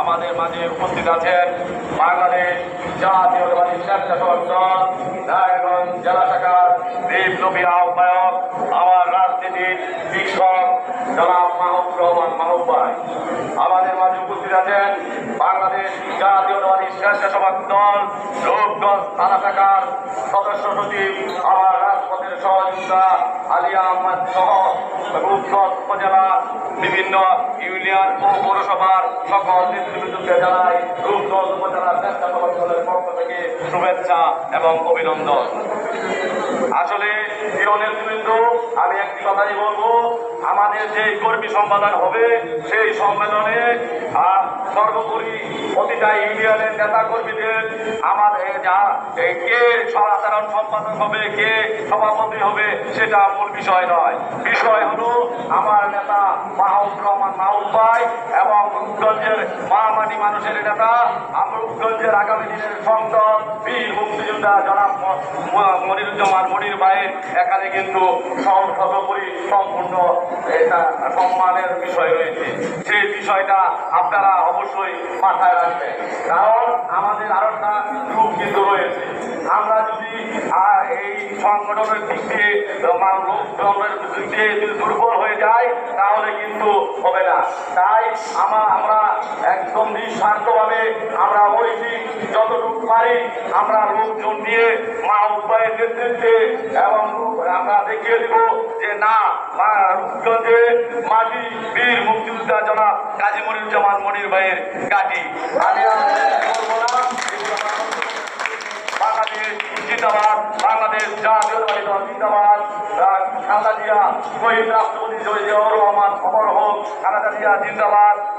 আমাদের মাঝে উপস্থিত আছেন বাংলাদেশ জাতীয়তাবাদী স্বেচ্ছাসেবক দল নারায়ণগঞ্জ জেলা শাখার বিপ্লবী আহ্বায়ক, আমার রাজনীতির শিক্ষক জনাব মাহবুব রহমান মাহবুব আমাদের মাঝে উপস্থিত আছেন বাংলাদেশ জাতীয়তাবাদী স্বেচ্ছাসেবক দল রূপগঞ্জ থানা শাখার সদস্য সচিব আমার সহযোগিতা আলিয়া আহমদ সহ বিভিন্ন ইউনিয়ন ও পৌরসভার সকল নেতৃবৃন্দকে জানাই রূপগঞ্জ উপজেলা চেষ্টা দলের পক্ষ থেকে শুভেচ্ছা এবং অভিনন্দন। আসলে প্রিয় আমি একটি কথাই বলব, আমাদের যে কর্মী সম্মেলন হবে, সেই সম্মেলনে সর্বোপরি প্রতিটা ইউনিয়নের নেতা কর্মীদের আমাদের যা কে সাধারণ সম্পাদক হবে, কে সভাপতি হবে, সেটা মূল বিষয় নয়। বিষয় হলো আমার নেতা মাহবুব রহমান মাহবুব ভাই এবং রূপগঞ্জের মহামাটি মানুষের নেতা, আমরা রূপগঞ্জের আগামী দিনের সংসদ বীর মুক্তিযোদ্ধা জনাব মনিরুজ্জামান মনির ভাইয়ের এখানে কিন্তু সর্বোপরি সম্পূর্ণ এটা সম্মানের বিষয় রয়েছে সেই বিষয়টা আপনারা অবশ্যই মাথায় রাখবেন। কারণ আমাদের আরও একটা রূপ কিন্তু রয়েছে। আমরা যদি এই সংগঠনের দিক দিয়ে লোকজনের দিক দিয়ে যদি দুর্বল হয়ে যায় তাহলে কিন্তু হবে না। তাই আমরা আমরা একদম নিঃস্বার্থভাবে আমরা ঐতিক যতটুকু পারি আমরা লোকজন নিয়ে এবং আমরা দেখিয়ে যে না মাটি বীর জনাব মনিরুজ্জামান মনির ভাইয়ের বাংলাদেশ জিন্দাবাদ, বাংলাদেশ রহমান হোক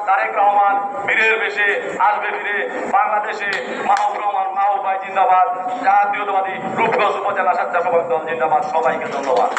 তারেক রহমান, বীরের বেশে আসবে ফিরে বাংলাদেশে মাহবুব রহমান ভাই জিন্দাবাদ। জাতীয়তাবাদী রূপগঞ্জ উপজেলা স্বেচ্ছাসেবক দল জিন্দাবাদ। সবাইকে ধন্যবাদ।